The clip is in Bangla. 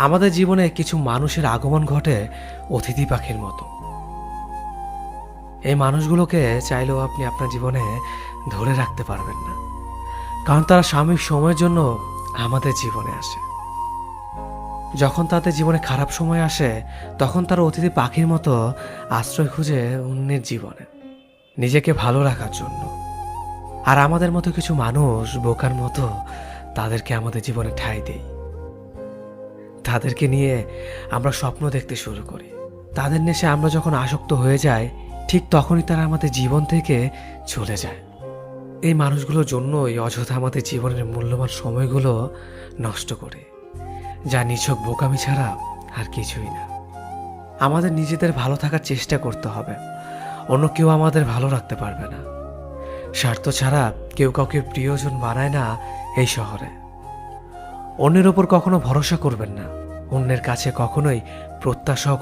আমাদের জীবনে কিছু মানুষের আগমন ঘটে অতিথি পাখির মতো। এই মানুষগুলোকে চাইলেও আপনি আপনার জীবনে ধরে রাখতে পারবেন না। কারণ তারা সাময়িক সময়ের জন্য আমাদের জীবনে আসে। যখন তাদের জীবনে খারাপ সময় আসে, তখন তারা অতিথি পাখির মতো আশ্রয় খুঁজে অন্যের জীবনে, নিজেকে ভালো রাখার জন্য। আর আমাদের মতো কিছু মানুষ বোকার মতো তাদেরকে আমাদের জীবনে ঠাঁই দেই তাদেরকে নিয়ে আমরা স্বপ্ন দেখতে শুরু করি। তাদের নেশে আমরা যখন আসক্ত হয়ে যাই, ঠিক তখনই তারা আমাদের জীবন থেকে চলে যায়। এই মানুষগুলোর জন্যই অযথা আমাদের জীবনের মূল্যবান সময়গুলো নষ্ট করে, যা নিছক বোকামি ছাড়া আর কিছুই না। আমাদের নিজেদের ভালো থাকার চেষ্টা করতে হবে, অন্য কেউ আমাদের ভালো রাখতে পারবে না। স্বার্থ ছাড়া কেউ কাউকে প্রিয়জন বানায় না এই শহরে। অন্যের ওপর কখনো ভরসা করবেন না। অন্যের কাছে কখনোই প্রত্যাশাও